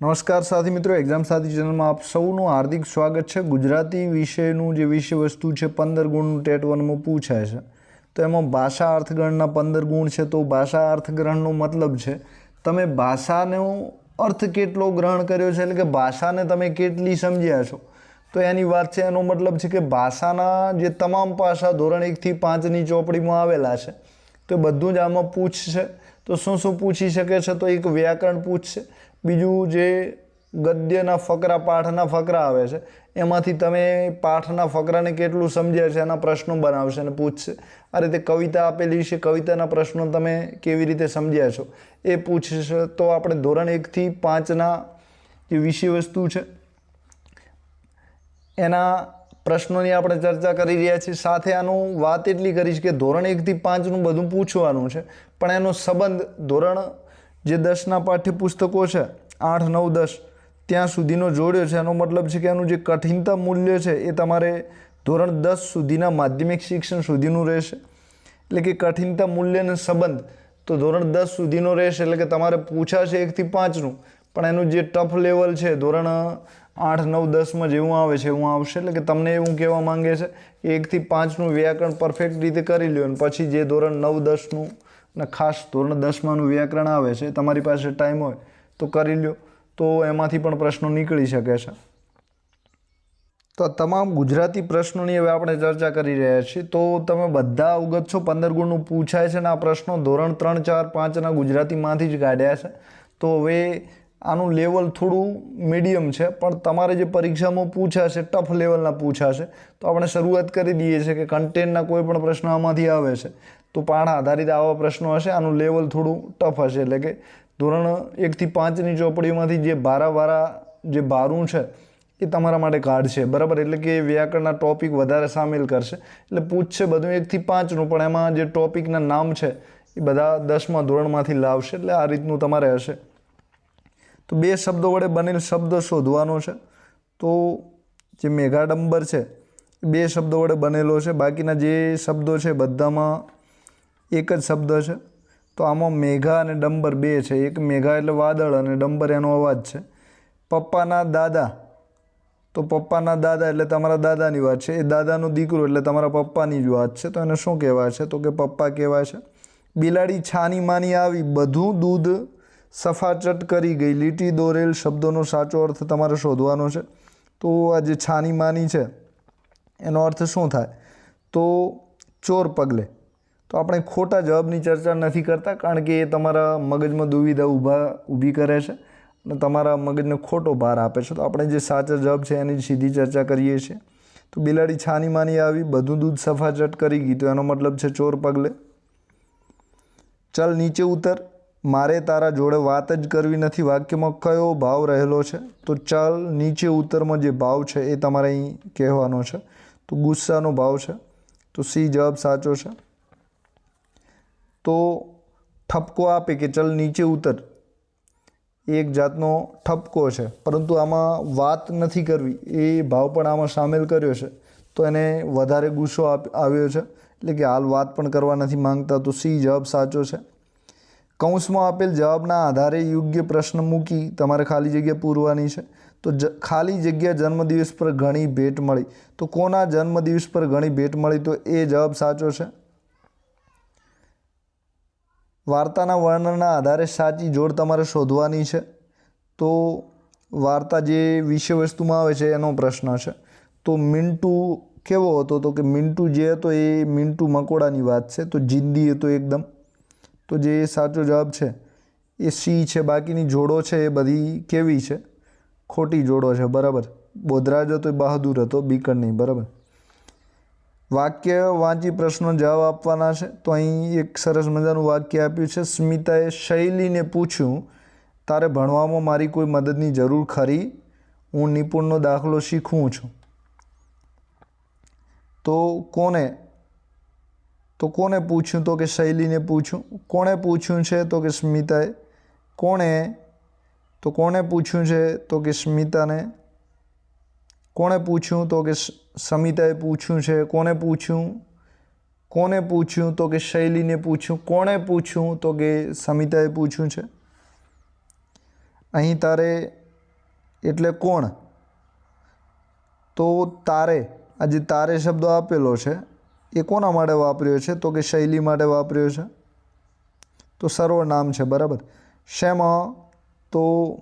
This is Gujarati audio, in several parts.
નમસ્કાર સાથી મિત્રો એક્ઝામ સાથી ચેનલમાં આપ સૌનું હાર્દિક સ્વાગત છે. ગુજરાતી વિષયનું જે વિષય વસ્તુ છે, પંદર ગુણનું ટેટ વનમાં પૂછાય છે. તો એમાં ભાષા અર્થગ્રહણના પંદર ગુણ છે, તો ભાષા અર્થગ્રહણનો મતલબ છે, તમે ભાષાનો અર્થ કેટલો ગ્રહણ કર્યો છે? એટલે કે ભાષાને તમે કેટલી સમજ્યા છો? તો એની વાત છે, એનો મતલબ છે કે ભાષાના જે તમામ પાસા ધોરણ એકથી પાંચની ચોપડીમાં આવેલા છે, તો બધું જ આમાં પૂછશે. તો શું શું પૂછી શકે છે? તો એક વ્યાકરણ પૂછશે. બીજું જે ગદ્યના ફકરા, પાઠના ફકરા આવે છે, એમાંથી તમે પાઠના ફકરાને કેટલું સમજ્યા છે એના પ્રશ્નો બનાવશે અને પૂછશે. આ રીતે કવિતા આપેલી છે, કવિતાના પ્રશ્નો તમે કેવી રીતે સમજ્યા છો એ પૂછશે તો આપણે ધોરણ એકથી પાંચના જે વિષય વસ્તુ છે, એના પ્રશ્નોની આપણે ચર્ચા કરી રહ્યા છીએ. સાથે આનું વાત એટલી કરીશ કે ધોરણ એકથી પાંચનું બધું પૂછવાનું છે, પણ એનો સંબંધ ધોરણ જે દસના પાઠ્યપુસ્તકો છે, આઠ, નવ, દસ, ત્યાં સુધીનો જોડ્યો છે. એનો મતલબ છે કે એનું જે કઠિનતા મૂલ્ય છે, એ તમારે ધોરણ દસ સુધીના માધ્યમિક શિક્ષણ સુધીનું રહેશે. એટલે કે કઠિનતા મૂલ્યનો સંબંધ, તો ધોરણ દસ સુધીનો રહેશે, એટલે કે તમારે પૂછાશે એકથી પાંચનું. પણ એનું જે ટફ લેવલ છે, ધોરણ આઠ, નવ, દસમાં જેવું આવે છે, એવું આવશે. એટલે કે તમને એવું કહેવા માંગે છે કે એકથી પાંચનું વ્યાકરણ પરફેક્ટ રીતે કરી લ્યો અને પછી જે ધોરણ નવ, દસનું અને ખાસ ધોરણ દસમાનું વ્યાકરણ આવે છે, તમારી પાસે ટાઈમ હોય તો કરી લો તો એમાંથી પણ પ્રશ્નો નીકળી શકે છે. તો તમામ ગુજરાતી પ્રશ્નોની હવે આપણે ચર્ચા કરી રહ્યા છીએ. તો તમે બધા અવગત છો, પંદર ગુણનું પૂછાય છે અને આ પ્રશ્નો ધોરણ ત્રણ, ચાર પાંચના ગુજરાતીમાંથી જ કાઢ્યા છે. તો હવે આનું લેવલ થોડું મીડિયમ છે, પણ તમારે જે પરીક્ષામાં પૂછાશે ટફ લેવલના પૂછાશે, તો આપણે શરૂઆત કરી દઈએ છીએ કે કન્ટેન્ટના કોઈ પણ પ્રશ્નો આમાંથી આવે છે. તો પાણ આધારિત આવા પ્રશ્નો હશે. આનું લેવલ થોડું ટફ હશે. એટલે કે ધોરણ એકથી પાંચની ચોપડીમાંથી જે ભારાવાળા જે ભારું છે, એ તમારા માટે કાઢશે બરાબર? એટલે કે વ્યાકરણના ટોપિક વધારે સામેલ કરશે. એટલે પૂછશે બધું એકથી પાંચનું પણ એમાં જે ટોપિકના નામ છે, એ બધા દસમા ધોરણમાંથી લાવશે. એટલે આ રીતનું તમારે હશે. તો બે શબ્દો વડે બનેલ શબ્દ શોધવાનો છે. તો જે મેઘાડંબર છે, એ બે શબ્દો વડે બનેલો છે. બાકીના જે શબ્દો છે, બધામાં એક જ શબ્દ છે. તો આમાં મેઘા અને ડંબર બે છે. એક મેઘા એટલે વાદળ અને ડંબર એનો અવાજ છે. પપ્પાના દાદા. તો પપ્પાના દાદા એટલે તમારા દાદાની વાત છે. એ દાદાનો દીકરો એટલે તમારા પપ્પાની જ વાત છે. તો એને શું કહેવાય છે? તો કે પપ્પા કહેવાય છે. બિલાડી છાની માની આવી, બધું દૂધ સફાચટ કરી ગઈ. લીટી દોરેલ શબ્દોનો સાચો અર્થ તમારે શોધવાનો છે. તો આ જે છાની માની છે, એનો અર્થ શું થાય? તો ચોર પગલે. તો આપણે ખોટા જવાબની ચર્ચા નથી કરતા, કારણ કે એ તમારા મગજમાં દુવિધા ઊભા, ઊભી કરે છે અને તમારા મગજને ખોટો ભાર આપે છે. તો આપણે જે સાચા જવાબ છે એની સીધી ચર્ચા કરીએ છીએ. તો બિલાડી છાની માની આવી, બધું દૂધ સફાચટ કરી ગઈ, તો એનો મતલબ છે ચોર પગલે. ચાલ નીચે ઉતર, મારે તારા જોડે વાત જ કરવી નથી, વાક્યમાં કયો ભાવ રહેલો છે? તો ચાલ નીચે ઉત્તરમાં જે ભાવ છે એ તમારે અહીં કહેવાનો છે. તો ગુસ્સાનો ભાવ છે. તો સી જવાબ સાચો છે. તો ઠપકો આપે કે ચલ નીચે ઉતર. એક જાતનો ઠપકો છે. પરંતુ આમાં વાત નથી કરવી. એ ભાવ પણ આમાં સામેલ કર્યો છે. તો એને વધારે ગુસ્સો આવ્યો છે. એટલે કે હાલ વાત પણ કરવા નથી માંગતા તો સી જવાબ સાચો છે. કૌંસમાં આપેલ જવાબના આધારે યોગ્ય પ્રશ્ન મૂકી તમારે ખાલી જગ્યા પૂરવાની છે. તો જ, ખાલી જગ્યા જન્મદિવસ પર ઘણી ભેટ મળી. તો કોના જન્મદિવસ પર ઘણી ભેટ મળી? તો એ જવાબ સાચો છે. વાર્તાના વર્ણનના આધારે સાચી જોડ તમારે શોધવાની છે. તો વાર્તા જે વિષય વસ્તુમાં આવે છે એનો પ્રશ્ન છે. તો મિન્ટુ કેવો હતો? તો કે મિન્ટુ જે હતો એ મિન્ટુ મકોડાની વાત છે. તો જિંદી હતો એકદમ. તો જે સાચો જવાબ છે એ સી છે. બાકીની જોડો છે એ બધી કેવી છે? ખોટી જોડો છે. બરાબર. બોધરાજ હતો એ બહાદુર હતો. બીકર નહીં બરાબર. વાક્ય વાંચી પ્રશ્નો જવાબ આપવાના છે. તો અહીં એક સરસ મજાનું વાક્ય આપ્યું છે. સ્મિતાએ શૈલીને પૂછ્યું, તારે ભણવામાં મારી કોઈ મદદની જરૂર ખરી? હું નિપુણનો દાખલો શીખવું છું. તો કોને? તો કોને પૂછ્યું તો કે શૈલીને પૂછ્યું? કોણે પૂછ્યું છે તો કે સ્મિતાએ? કોણે? તો કોણે પૂછ્યું છે તો કે સ્મિતાને? કોણે પૂછ્યું તો કે સમિતાએ પૂછ્યું છે કોને પૂછ્યું? કોને પૂછ્યું તો કે શૈલીને પૂછ્યું? કોણે પૂછ્યું તો કે સમિતાએ પૂછ્યું છે? અહીં તારે એટલે કોણ? તો તારે આ જે તારે શબ્દ આપેલો છે, એ કોના માટે વાપર્યો છે? તો કે શૈલી માટે વાપર્યો છે? તો સર્વનામ છે, બરાબર? શેમાં? તો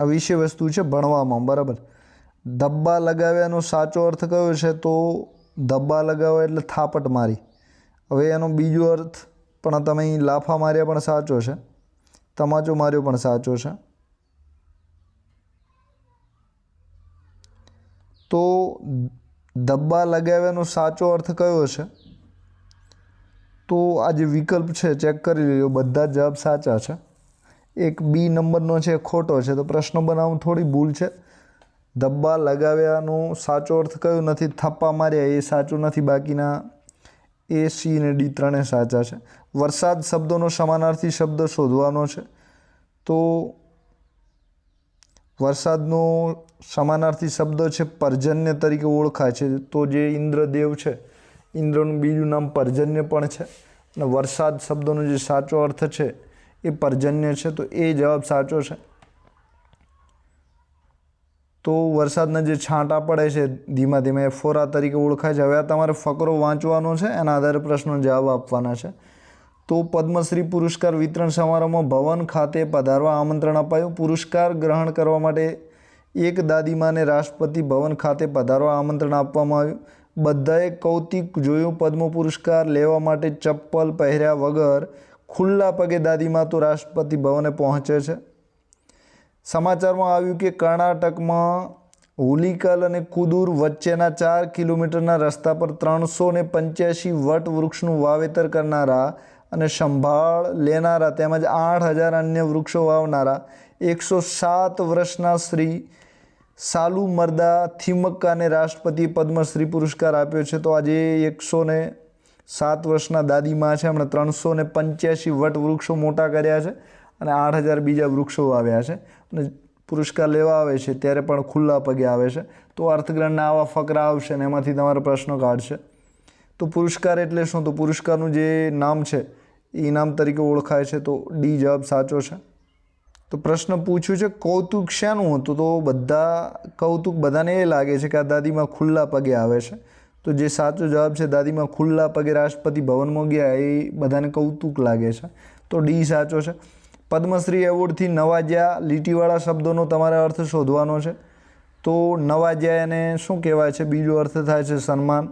આ વિષય વસ્તુ છે ભણવામાં, બરાબર? ધબ્બા લગાવ્યાનો સાચો અર્થ કયો છે તો ધબ્બા લગાવ્યા એટલે થાપટ મારી. હવે એનો બીજો અર્થ પણ તમે લાફા માર્યા પણ સાચો છે. તમાચો માર્યો પણ સાચો છે. તો ધબ્બા લગાવ્યાનો સાચો અર્થ કયો છે? તો આ જે વિકલ્પ છે, ચેક કરી લો બધા જવાબ સાચા છે. એક બી નંબરનો છે, ખોટો છે. તો પ્રશ્ન બનાવવું થોડી ભૂલ છે. ધબ્બા લગાવ્યાનો સાચો અર્થ કયો નથી? થપ્પા માર્યા, એ સાચું નથી. બાકીના એ, સી ને ડી ત્રણે સાચા છે. વરસાદ શબ્દોનો સમાનાર્થી શબ્દ શોધવાનો છે. તો વરસાદનો સમાનાર્થી શબ્દ છે પર્જન્ય તરીકે ઓળખાય છે. તો જે ઇન્દ્રદેવ છે, ઇન્દ્રનું બીજું નામ પર્જન્ય પણ છે. અને વરસાદ શબ્દનો જે સાચો અર્થ છે, એ પર્જન્ય છે. તો એ જવાબ સાચો છે. તો વરસાદના જે છાંટા પડે છે, ધીમા ધીમે એ ફોરા તરીકે ઓળખાય છે. હવે આ તમારે ફકરો વાંચવાનો છે, એના આધારે પ્રશ્નો જવાબ આપવાના છે. તો પદ્મશ્રી પુરસ્કાર વિતરણ સમારોહમાં ભવન ખાતે પધારવા આમંત્રણ અપાયું. પુરસ્કાર ગ્રહણ કરવા માટે એક દાદીમાને રાષ્ટ્રપતિ ભવન ખાતે પધારવા આમંત્રણ આપવામાં આવ્યું. બધાએ કૌતિક જોયું, પદ્મ પુરસ્કાર લેવા માટે ચપ્પલ પહેર્યા વગર ખુલ્લા પગે દાદીમા તો રાષ્ટ્રપતિ ભવને પહોંચે છે. સમાચારમાં આવ્યું કે કર્ણાટકમાં હુલીકલ અને કુદુર વચ્ચેના ચાર કિલોમીટરના રસ્તા પર ત્રણસો ને પંચ્યાસી વટ વૃક્ષનું વાવેતર કરનારા અને સંભાળ લેનારા તેમજ આઠ હજાર અન્ય વૃક્ષો વાવનારા એકસો સાત વર્ષના શ્રી સાલુ મરદા થિમક્કાને રાષ્ટ્રપતિ પદ્મશ્રી પુરસ્કાર આપ્યો છે. તો આજે એકસો ને સાત વર્ષના દાદીમાં છે. એમણે ત્રણસો ને પંચ્યાસી વટ વૃક્ષો મોટા કર્યા છે અને આઠ હજાર બીજા વૃક્ષો વાવ્યા છે. અને પુરસ્કાર લેવા આવે છે, ત્યારે પણ ખુલ્લા પગે આવે છે. તો અર્થગ્રહણના આવા ફકરા આવશે ને એમાંથી તમારા પ્રશ્નો કાઢશે. તો પુરસ્કાર એટલે શું? તો પુરસ્કારનું જે નામ છે, એ ઇનામ તરીકે ઓળખાય છે, તો ડી જવાબ સાચો છે. તો પ્રશ્ન પૂછ્યું છે, કૌતુક શાનું હતું? તો બધા કૌતુક બધાને એ લાગે છે કે આ દાદીમાં ખુલ્લા પગે આવે છે. તો જે સાચો જવાબ છે, દાદીમાં ખુલ્લા પગે રાષ્ટ્રપતિ ભવનમાં ગયા, એ બધાને કૌતુક લાગે છે. તો ડી સાચો છે. પદ્મશ્રી એવોર્ડથી નવાજ્યા લીટીવાળા શબ્દોનો તમારે અર્થ શોધવાનો છે. તો નવાજ્યા એને શું કહેવાય છે? બીજો અર્થ થાય છે સન્માન.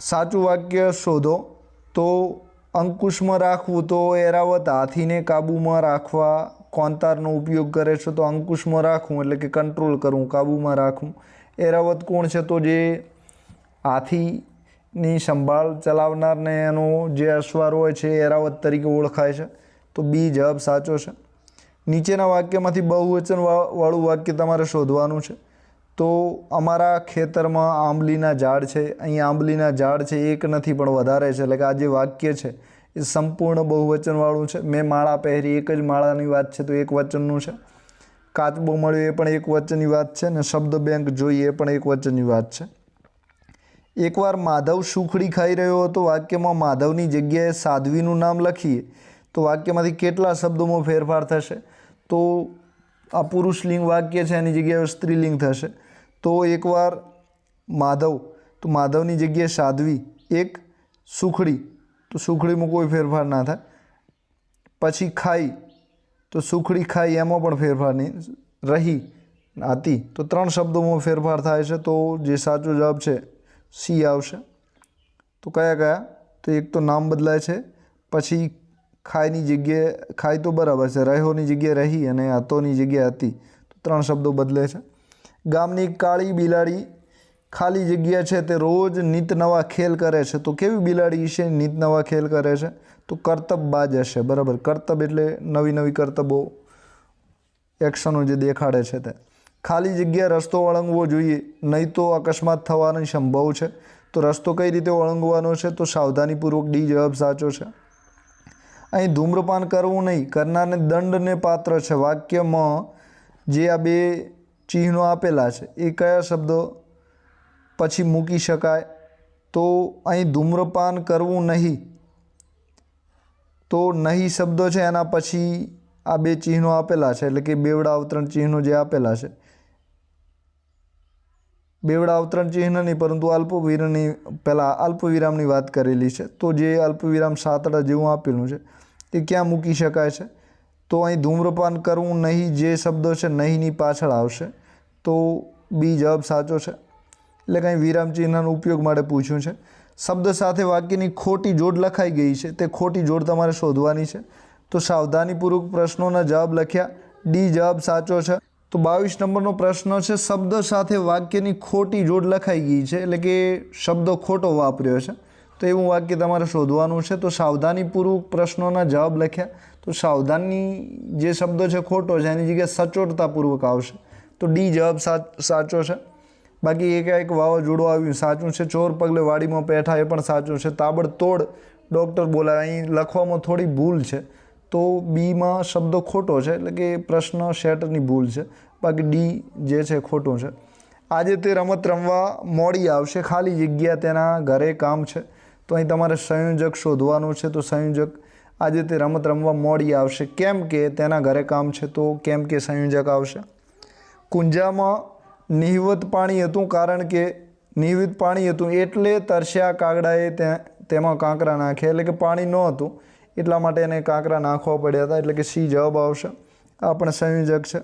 સાચું વાક્ય શોધો. તો અંકુશમાં રાખવું તો એરાવત હાથીને કાબૂમાં રાખવા કોંતારનો ઉપયોગ કરે છે. તો અંકુશમાં રાખવું એટલે કે કંટ્રોલ કરવું કાબૂમાં રાખવું એરાવત કોણ છે? તો જે હાથીની સંભાળ ચલાવનારને એનો જે અશ્વાર હોય છે એરાવત તરીકે ઓળખાય છે. તો બી જવાબ સાચો છે. નીચેના વાક્યમાંથી બહુવચન વાળું વાક્ય તમારે શોધવાનું છે. તો અમારા ખેતરમાં આંબલીના ઝાડ છે. અહીં આંબલીના ઝાડ છે, એક નથી પણ વધારે છે. એટલે કે આ જે વાક્ય છે, એ સંપૂર્ણ બહુવચનવાળું છે. મેં માળા પહેરી, એક જ માળાની વાત છે, તો એક વચનનું છે. કાચબો મળ્યો એ પણ એક વચનની વાત છે ને શબ્દ બેંક જોઈએ એ પણ એક વચનની વાત છે. એકવાર માધવ સુખડી ખાઈ રહ્યો હતો વાક્યમાં માધવની જગ્યાએ સાધ્વીનું નામ લખીએ. તો વાક્યમાંથી કેટલા શબ્દોમાં ફેરફાર થશે? તો આ પુરુષલિંગ વાક્ય છે, એની જગ્યાએ સ્ત્રીલિંગ થશે. તો એકવાર માધવ, તો માધવની જગ્યાએ સાધ્વી, એક સુખડી, તો સુખડીમાં કોઈ ફેરફાર ના થાય. પછી ખાઈ, તો સુખડી ખાઈ એમાં પણ ફેરફાર નહીં. રહી હતી તો ત્રણ શબ્દોમાં ફેરફાર થાય છે, તો જે સાચો જવાબ છે, સી આવશે. તો કયા કયા? તો એક તો નામ બદલાય છે, પછી ખાઈની જગ્યાએ ખાય તો બરાબર છે રહ્યોની જગ્યાએ રહી અને હતોની જગ્યાએ હતી. તો ત્રણ શબ્દો બદલે છે. ગામની કાળી બિલાડી ખાલી જગ્યા છે તે રોજ નિત નવા ખેલ કરે છે. તો કેવી બિલાડી છે, નિત નવા ખેલ કરે છે? તો કરતબબાજ હશે, બરાબર. કરતબ એટલે નવી નવી કરતબો, એક્શનો જે દેખાડે છે તે. ખાલી જગ્યા રસ્તો વળંગવો જોઈએ, નહીં તો અકસ્માત થવાની સંભવ છે. તો રસ્તો કઈ રીતે વળંગવાનો છે? તો સાવધાનીપૂર્વક ડી જવાબ સાચો છે. અહીં ધૂમ્રપાન કરવું નહીં. કરનારને દંડને પાત્ર છે. વાક્યમાં જે આ બે ચિહ્નો આપેલા છે, એ કયા શબ્દો પછી મૂકી શકાય? તો અહીં ધૂમ્રપાન કરવું નહીં. તો નહીં શબ્દો છે, એના પછી આ બે ચિહ્નો આપેલા છે. એટલે કે બેવડા અવતરણ ચિહ્નો જે આપેલા છે. બેવડા અવતરણ ચિહ્નની, પરંતુ અલ્પવિરામની પહેલાં અલ્પવિરામની વાત કરેલી છે. તો જે અલ્પવિરામ સાતડા જેવું આપેલું છે, તે ક્યાં મૂકી શકાય છે? તો અહીં ધૂમ્રપાન કરવું નહીં જે શબ્દો છે, નહીંની પાછળ આવશે. તો બી જવાબ સાચો છે. એટલે કંઈ વિરામ ચિહ્નનો ઉપયોગ માટે પૂછ્યું છે. શબ્દ સાથે વાક્યની ખોટી જોડ લખાઈ ગઈ છે. તે ખોટી જોડ તમારે શોધવાની છે. તો સાવધાનીપૂર્વક પ્રશ્નોના જવાબ લખ્યા. ડી જવાબ સાચો છે. તો બાવીસ નંબરનો પ્રશ્ન છે, શબ્દ સાથે વાક્યની ખોટી જોડ લખાઈ ગઈ છે, એટલે કે શબ્દો ખોટો વાપર્યો છે. તો એવું વાક્ય તમારે શોધવાનું છે. તો સાવધાનીપૂર્વક પ્રશ્નોના જવાબ લખ્યા. તો સાવધાની જે શબ્દો છે, ખોટો છે, એની જગ્યાએ સચોટતાપૂર્વક આવશે. તો ડી જવાબ સાચો છે. બાકી એક એક વાવાઝોડું આવ્યું, સાચું છે. ચોર પગલે વાડીમાં પેઠા એ પણ સાચું છે. તાબડતોડ ડૉક્ટર બોલાય. અહીં લખવામાં થોડી ભૂલ છે. તો બીમાં શબ્દ ખોટો છે, એટલે કે પ્રશ્ન શેટરની ભૂલ છે. બાકી ડી જે છે ખોટું છે. આજે તે રમત રમવા મોડી આવશે, ખાલી જગ્યા તેના ઘરે કામ છે. તો અહીં તમારે સંયોજક શોધવાનું છે, તો સંયોજક આજે તે રમત રમવા મોડી આવશે. કેમ કે તેના ઘરે કામ છે, તો કેમ કે સંયોજક આવશે? કુંજામાં નિહવત પાણી હતું કારણ કે નિહવિત પાણી હતું એટલે તરસ્યા કાગડાએ તેમાં કાંકરા નાખ્યા, એટલે કે પાણી ન હતું. એટલા માટે એને કાંકરા નાખવા પડ્યા હતા, એટલે કે સી જવાબ આવશે? આ પણ સંયોજક છે.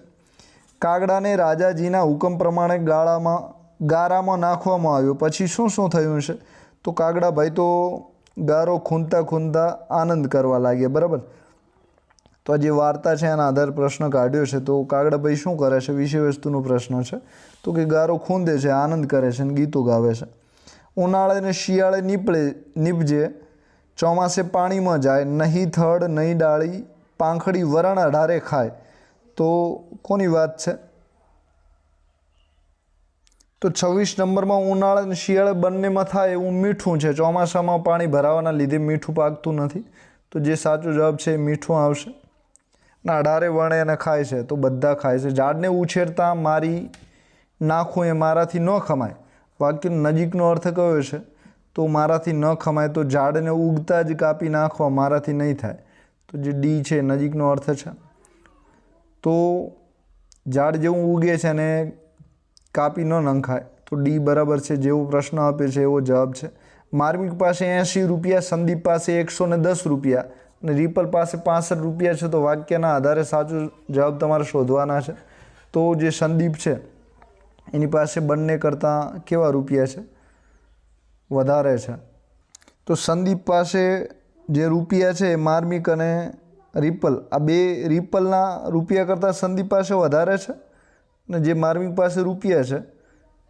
કાગડાને રાજાજીના હુકમ પ્રમાણે ગાળામાં, ગારામાં નાખવામાં આવ્યો. પછી શું શું થયું છે તો કાગડા ભાઈ તો ગારો ખૂંદતા ખૂંદતા આનંદ કરવા લાગ્યા, બરાબર? તો આ જે વાર્તા છે એના આધાર પ્રશ્ન કાઢ્યો છે. તો કાગડાભાઈ શું કરે છે? વિષય વસ્તુનો પ્રશ્ન છે. તો કે ગારો ખૂંદે છે, આનંદ કરે છે અને ગીતો ગાવે છે. ઉનાળે ને શિયાળે નીપળે, નીપજે. ચોમાસે પાણીમાં જાય, નહીં થડ, નહીં ડાળી, પાંખડી વરણ અઢારે ખાય, તો કોની વાત છે? તો છવ્વીસ નંબરમાં ઉનાળા અને શિયાળે બંનેમાં થાય એવું મીઠું છે. ચોમાસામાં પાણી ભરાવાના લીધે મીઠું પાકતું નથી. તો જે સાચો જવાબ છે એ મીઠું આવશે. ના અઢારે વણે એને ખાય છે, તો બધા ખાય છે. ઝાડને ઉછેરતા મારી નાખું એ મારાથી ન ખમાય. વાક્યનો નજીકનો અર્થ કયો છે? તો મારાથી ન ખમાય તો ઝાડને ઉગતા જ કાપી નાખવા મારાથી નહીં થાય. તો જે ડી છે, નજીકનો અર્થ છે. તો ઝાડ જેવું ઉગે છે અને કાપી ન નંખાય, તો ડી બરાબર છે જેવો પ્રશ્ન આપે છે એવો જવાબ છે. માર્મિક પાસે એંશી રૂપિયા, સંદીપ પાસે એકસો ને દસ રૂપિયા અને રીપલ પાસે પાસઠ રૂપિયા છે, તો વાક્યના આધારે સાચો જવાબ તમારે શોધવાના છે. તો જે સંદીપ છે, એની પાસે બંને કરતાં કેવા રૂપિયા છે? વધારે છે. તો સંદીપ પાસે જે રૂપિયા છે એ માર્મિક અને રિપલ, આ બે રિપલના રૂપિયા કરતાં સંદીપ પાસે વધારે છે અને જે માર્મિક પાસે રૂપિયા છે,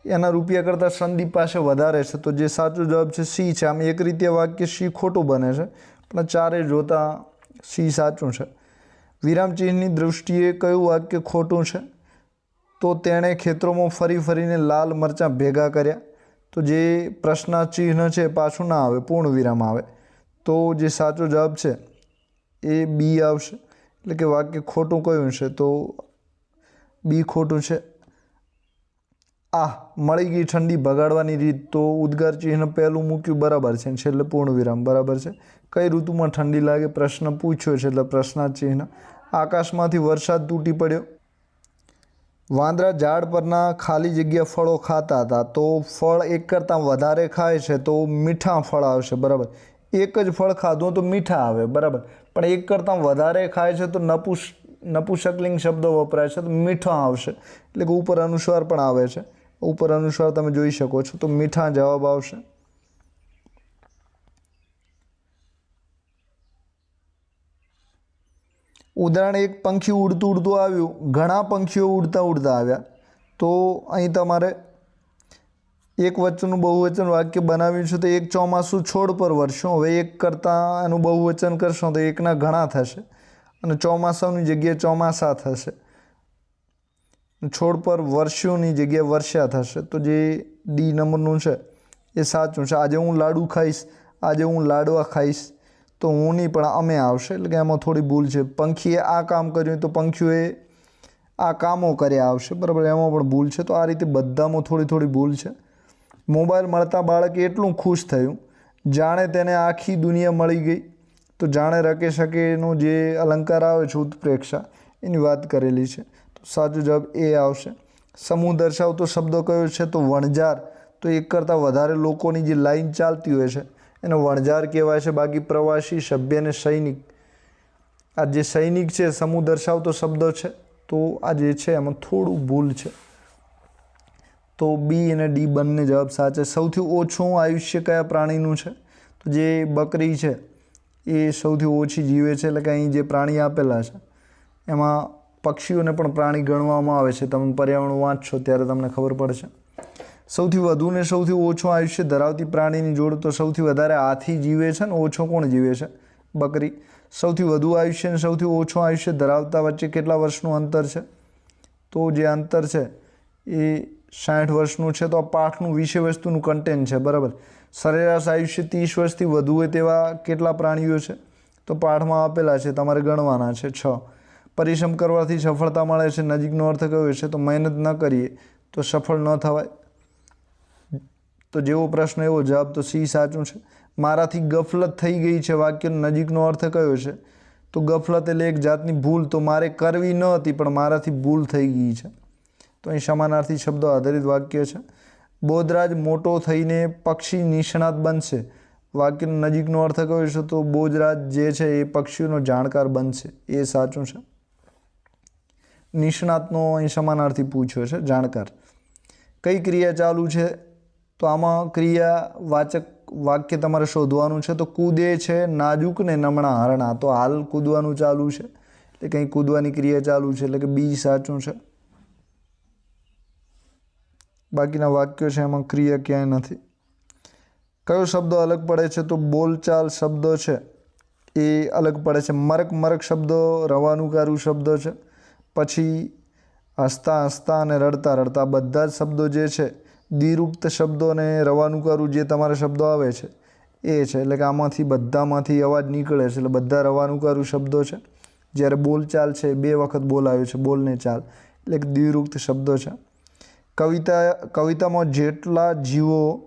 એના રૂપિયા કરતાં સંદીપ પાસે વધારે છે. તો જે સાચો જવાબ છે સી છે. આમ એક રીતે વાક્ય સી ખોટું બને છે, પણ ચારે જોતાં સી સાચું છે. વિરામચિહ્નની દૃષ્ટિએ કયું વાક્ય ખોટું છે? તો તેણે ખેતરોમાં ફરી ફરીને લાલ મરચાં ભેગા કર્યા. તો જે પ્રશ્ન ચિહ્ન છે, પાછું ના આવે, પૂર્ણ વિરામ આવે, તો જે સાચો જવાબ છે, એ બી આવશે. એટલે કે વાક્ય ખોટું કયું છે, તો બી ખોટું છે. આ મળી ગઈ ઠંડી ભગાડવાની રીત, તો ઉદ્ગાર ચિહ્ન પહેલું મૂક્યું બરાબર છે છેલ્લે પૂર્ણ વિરામ બરાબર છે. કઈ ઋતુમાં ઠંડી લાગે? પ્રશ્ન પૂછ્યો છે, એટલે પ્રશ્નાર્થ ચિહ્ન. આકાશમાંથી વરસાદ તૂટી પડ્યો. વાંદરા ઝાડ પરના ખાલી જગ્યા ફળો ખાતા હતા, તો ફળ એક કરતાં વધારે ખાય છે તો મીઠા ફળ આવશે, બરાબર? એક જ ફળ ખાધું તો મીઠા આવે, બરાબર? પણ એક કરતાં વધારે ખાય છે તો નપુસ, નપુસકલિંગ શબ્દો વપરાય છે તો મીઠા આવશે. એટલે કે ઉપર અનુસ્વાર પણ આવે છે. ઉપર અનુસ્વાર તમે જોઈ શકો છો તો મીઠા જવાબ આવશે. ઉદાહરણ એક પંખી ઉડતું ઉડતું આવ્યું. ઘણા પંખીઓ ઉડતા ઉડતા આવ્યા. તો અહીં તમારે એક વચનનું બહુવચન વાક્ય બનાવ્યું છે, તો એક ચોમાસું છોડ પર વર્ષો હવે એક કરતાં એનું બહુવચન કરશો તો એકના ઘણા થશે અને ચોમાસાની જગ્યાએ ચોમાસા થશે. છોડ પર વર્ષોની જગ્યાએ વર્ષા થશે. તો જે ડી નંબરનું છે એ સાચું છે. આજે હું લાડુ ખાઈશ, આજે હું લાડવા ખાઈશ. તો હું નહીં, પણ અમે આવશે. એટલે કે એમાં થોડી ભૂલ છે. પંખીએ આ કામ કર્યું તો પંખીઓએ આ કામો કર્યા આવશે. બરાબર, એમાં પણ ભૂલ છે. તો આ રીતે બધામાં થોડી થોડી ભૂલ છે. મોબાઈલ મળતા બાળક એટલું ખુશ થયું. જાણે તેને આખી દુનિયા મળી ગઈ. તો જાણે રકે શકે એનો જે અલંકાર આવે છે, ઉત્પ્રેક્ષા, એની વાત કરેલી છે. તો સાચો જવાબ એ આવશે. સમૂહ દર્શાવતો શબ્દ કયો છે? તો વણઝાર. તો એક કરતાં વધારે લોકોની જે લાઈન ચાલતી હોય છે એને વણઝાર કહેવાય છે, બાકી પ્રવાસી, સભ્ય અને સૈનિક. આ જે સૈનિક છે, સમૂહ દર્શાવતો શબ્દ છે, તો આ જે છે, એમાં થોડું ભૂલ છે. તો બી અને ડી બંને જવાબ સાચા સૌથી ઓછું આયુષ્ય કયા પ્રાણીનું છે? તો જે બકરી છે, એ સૌથી ઓછી જીવે છે, એટલે કે અહીં જે પ્રાણી આપેલા છે, એમાં પક્ષીઓને પણ પ્રાણી ગણવામાં આવે છે. તમે પર્યાવરણ વાંચશો ત્યારે તમને ખબર પડશે. સૌથી વધુ ને સૌથી ઓછું આયુષ્ય ધરાવતી પ્રાણીની જોડ તો સૌથી વધારે હાથી જીવે છે ને ઓછો કોણ જીવે છે? બકરી. સૌથી વધુ આયુષ્ય અને સૌથી ઓછું આયુષ્ય ધરાવતા વચ્ચે કેટલા વર્ષનું અંતર છે? તો જે અંતર છે એ સાઠ વર્ષનું છે, તો આ પાઠનું વિષય વસ્તુનું કન્ટેન્ટ છે, બરાબર. સરેરાશ આયુષ્ય ત્રીસ વર્ષથી વધુ હોય તેવા કેટલા પ્રાણીઓ છે? તો પાઠમાં આપેલા છે, તમારે ગણવાના છે, છ. પરિશ્રમ કરવાથી સફળતા મળે છે, નજીકનો અર્થ કયો છે? તો મહેનત ન કરીએ તો સફળ ન થવાય. તો જેવો પ્રશ્ન એવો જવાબ તો સી સાચું છે. મારાથી ગફલત થઈ ગઈ છે વાક્યનો નજીકનો અર્થ કયો છે? તો ગફલત એટલે એક જાતની ભૂલ તો મારે કરવી ન હતી, પણ મારાથી ભૂલ થઈ ગઈ છે. તો અહીં સમાનાર્થી શબ્દો આધારિત વાક્ય છે. બોધરાજ મોટો થઈને પક્ષી નિષ્ણાત બનશે. વાક્યનો નજીકનો અર્થ કયો છે? તો બોધરાજ જે છે એ પક્ષીઓનો જાણકાર બનશે. એ સાચું છે. નિષ્ણાતનો અહીં સમાનાર્થી પૂછ્યો છે, જાણકાર. કઈ ક્રિયા ચાલુ છે? તો આમાં ક્રિયા વાચક વાક્ય તમારે શોધવાનું છે, તો કૂદે છે નાજુક ને નમણા હરણા. તો હાલ કૂદવાનું ચાલુ છે, એટલે કંઈ કૂદવાની ક્રિયા ચાલુ છે, એટલે કે બી સાચું છે. બાકીના વાક્યો છે, એમાં ક્રિયા ક્યાંય નથી. કયો શબ્દ અલગ પડે છે, તો બોલચાલ શબ્દો છે. એ અલગ પડે છે. મરક મરક શબ્દો, રવાનુકારું શબ્દ છે. પછી હસતા હસતા અને રડતા રડતા બધા જ શબ્દો જે છે દ્વિરુક્ત શબ્દો અને રવાનુકારું જે તમારા શબ્દો આવે છે, એ છે. એટલે કે આમાંથી બધામાંથી અવાજ નીકળે છે. એટલે બધા રવાનુકારું શબ્દો છે. જ્યારે બોલચાલ છે, બે વખત બોલાવ્યો છે, બોલને ચાલ. એટલે કે દ્વિરુક્ત શબ્દો છે. કવિતા, કવિતામાં જેટલા જીવો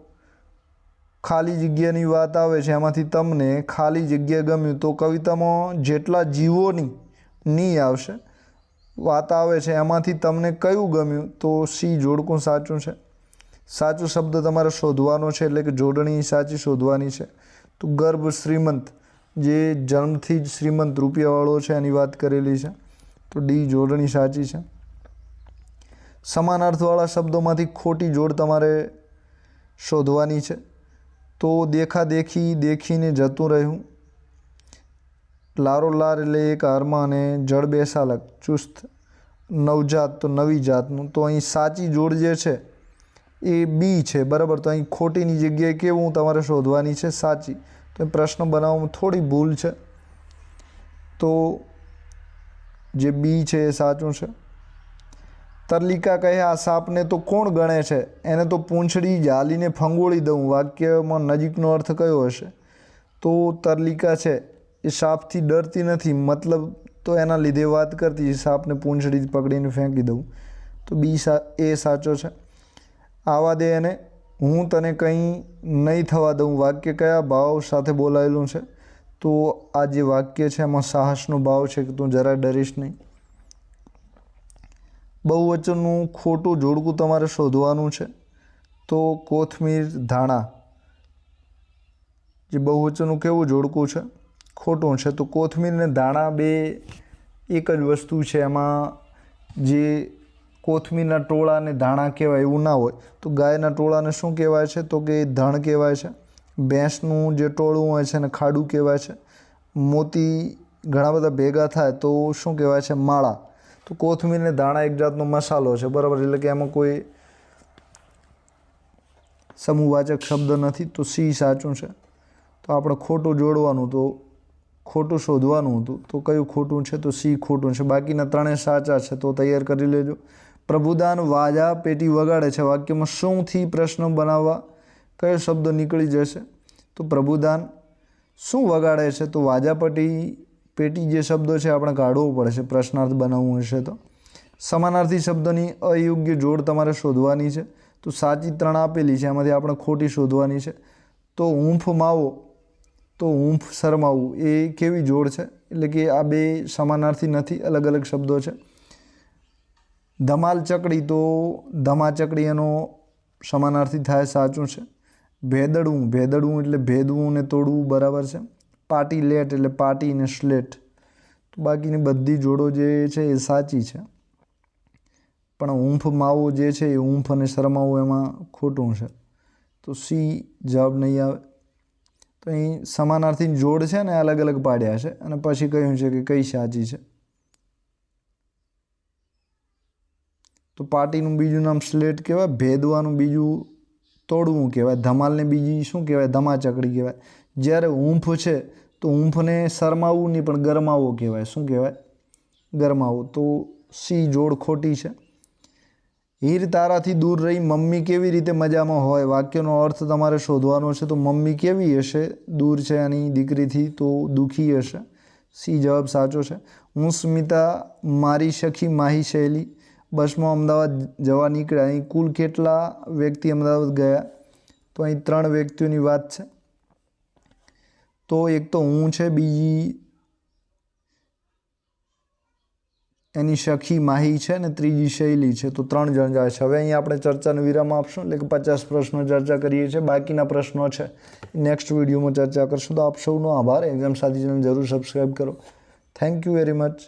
ખાલી જગ્યાની વાત આવે છે, એમાંથી તમને ખાલી જગ્યા ગમ્યું, તો કવિતામાં જેટલા જીવોની ની આવશે, વાત આવે છે, એમાંથી તમને કયું ગમ્યું, તો સી જોડકું સાચું છે. સાચો શબ્દ તમારે શોધવાનો છે એટલે કે જોડણી સાચી શોધવાની છે. તો ગર્ભ શ્રીમંત, જે જન્મથી જ શ્રીમંત રૂપિયાવાળો છે એની વાત કરેલી છે. તો ડી, જોડણી સાચી છે. સમાનાર્થવાળા શબ્દોમાંથી ખોટી જોડ તમારે શોધવાની છે. તો દેખાદેખી દેખીને જતું રહ્યું. લારો લાર એટલે એક હારમાં અને જળ બેસાલક, ચુસ્ત, નવજાત તો નવી જાતનું. તો અહીં સાચી જોડ જે છે એ બી છે, બરાબર? તો અહીં ખોટીની જગ્યાએ કેવું તમારે શોધવાની છે? સાચી. તો પ્રશ્ન બનાવવામાં થોડી ભૂલ છે. તો જે બી છે એ સાચું છે. તરલિકા કહે, આ સાપને તો કોણ ગણે છે? એને તો પૂંછડી જાલીને ફંગોળી દઉં. વાક્યમાં નજીકનો અર્થ કયો હશે? તો તરલિકા છે, એ સાપથી ડરતી નથી. મતલબ તો એના લીધે વાત કરતી સાપને પૂંછડી પકડીને ફેંકી દઉં. તો બી સા, એ સાચો છે. આવા દે એને હું તને કંઈ નહીં થવા દઉં. વાક્ય કયા? ભાવ સાથે બોલાયેલું છે. તો આ જે વાક્ય છે એમાં સાહસનો ભાવ છે કે તું જરા ડરીશ નહીં. બહુવચનનું ખોટું જોડકું તમારે શોધવાનું છે. તો કોથમીર ધાણા. જે બહુવચનનું કેવું જોડકું છે? ખોટું છે. તો કોથમીર ને ધાણા બે એક જ વસ્તુ છે. એમાં જે કોથમીરના ટોળાને ધાણા કહેવાય એવું ના હોય, તો ગાયના ટોળાને શું કહેવાય છે? તો કે ધણ કહેવાય છે. ભેંસનું જે ટોળું હોય છે એને ખાડું કહેવાય છે. મોતી ઘણા બધા ભેગા થાય તો શું કહેવાય છે? માળા. તો કોથમીરને ધાણા એક જાતનો મસાલો છે, બરાબર? એટલે કે એમાં કોઈ સમૂહવાચક શબ્દ નથી, તો સી સાચું છે. તો આપણે ખોટું જોડવાનું, તો ખોટું શોધવાનું હતું, તો કયું ખોટું છે? તો સી ખોટું છે. બાકીના ત્રણેય સાચા છે, તો તૈયાર કરી લેજો. પ્રભુદાન વાજા પેટી વગાડે છે. વાક્યમાં શુંથી પ્રશ્ન બનાવવા કયો શબ્દ નીકળી જશે? તો પ્રભુદાન શું વગાડે છે? તો વાજાપટી પેટી જે શબ્દો છે આપણે કાઢવો પડશે. પ્રશ્નાર્થ બનાવવું હશે તો. સમાનાર્થી શબ્દની અયોગ્ય જોડ તમારે શોધવાની છે. તો સાચી ત્રણ આપેલી છે. એમાંથી આપણે ખોટી શોધવાની છે. તો ઊંફ માવો, તો ઊંફ શરમાવું. એ કેવી જોડ છે? એટલે કે આ બે સમાનાર્થી નથી. અલગ અલગ શબ્દો છે. ધમાલ ચકડી તો ધમા ચકડી એનો સમાનાર્થી થાય સાચું છે. ભેદડવું ભેદડવું એટલે ભેદવું ને તોડવું બરાબર છે. પાટી લેટ એટલે પાટી ને સ્લેટ તો બાકીની બધી જોડો જે છે એ સાચી છે. પણ ઊંફ માવો જે છે એ ઊંફ અને શરમાવું એમાં ખોટું છે. તો સી જવાબ નહીં આવે. તો અહીં સમાનાર્થીની જોડ છે ને અલગ અલગ પાડ્યા છે અને પછી કહ્યું છે કે કઈ સાચી છે. તો પાર્ટીનું બીજું નામ સ્લેટ કહેવાય, ભેદવાનું બીજું તોડવું કહેવાય, ધમાલને બીજી શું કહેવાય, ધમાચકડી કહેવાય. જ્યારે ઊંફ છે, તો ઊંફને શરમાવવું નહીં, પણ ગરમાવો કહેવાય. શું કહેવાય? ગરમાવો. તો સી જોડ ખોટી છે. હીર તારાથી દૂર રહી, મમ્મી કેવી રીતે મજામાં હોય? વાક્યનો અર્થ તમારે શોધવાનો છે, તો મમ્મી કેવી હશે? દૂર છે એની દીકરીથી, તો દુઃખી હશે. સી જવાબ સાચો છે. હું સ્મિતા, મારી સખી માહી શૈલી બસમાં અમદાવાદ જવા નીકળ્યા. અહીં કુલ કેટલા વ્યક્તિ અમદાવાદ ગયા? તો અહીં ત્રણ વ્યક્તિઓની વાત છે. તો એક તો હું છે, બીજી એની સખી માહી છે ને ત્રીજી શૈલી છે. તો ત્રણ જણ જાય છે. હવે અહીં આપણે ચર્ચાનો વિરામ આપશું. એટલે કે પચાસ પ્રશ્નો ચર્ચા કરીએ છીએ. બાકીના પ્રશ્નો છે. નેક્સ્ટ વિડીયોમાં ચર્ચા કરશું. તો આપ સૌનો આભાર. એક્ઝામ સાથી જરૂર સબસ્ક્રાઈબ કરો. Thank you very much